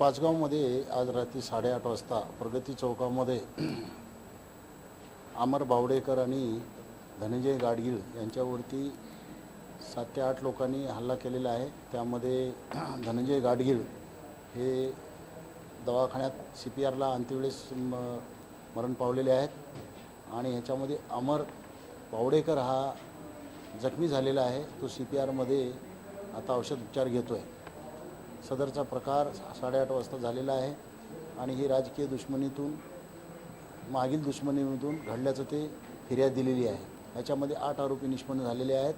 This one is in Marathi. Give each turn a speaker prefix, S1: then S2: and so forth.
S1: पाचगावमध्ये आज रात्री साडेआठ वाजता प्रगती चौकामध्ये अमर बावडेकर आणि धनंजय गाडगीळ यांच्यावरती सात ते आठ लोकांनी हल्ला केलेला आहे. त्यामध्ये धनंजय गाडगीळ हे दवाखान्यात सी पी आरला अंत्यवेळेस म- मरण पावलेले आहेत. आणि ह्याच्यामध्ये अमर बावडेकर हा जखमी झालेला आहे. तो सी पी आरमध्ये आता औषध उपचार घेतो आहे सदरचा प्रकार साडेआठ वाजता झालेला आहे आणि ही राजकीय दुश्मनीतून मागील दुश्मनीमधून घडल्याचं ते फिर्याद दिलेली आहे. याच्यामध्ये आठ आरोपी निष्पन्न झालेले आहेत.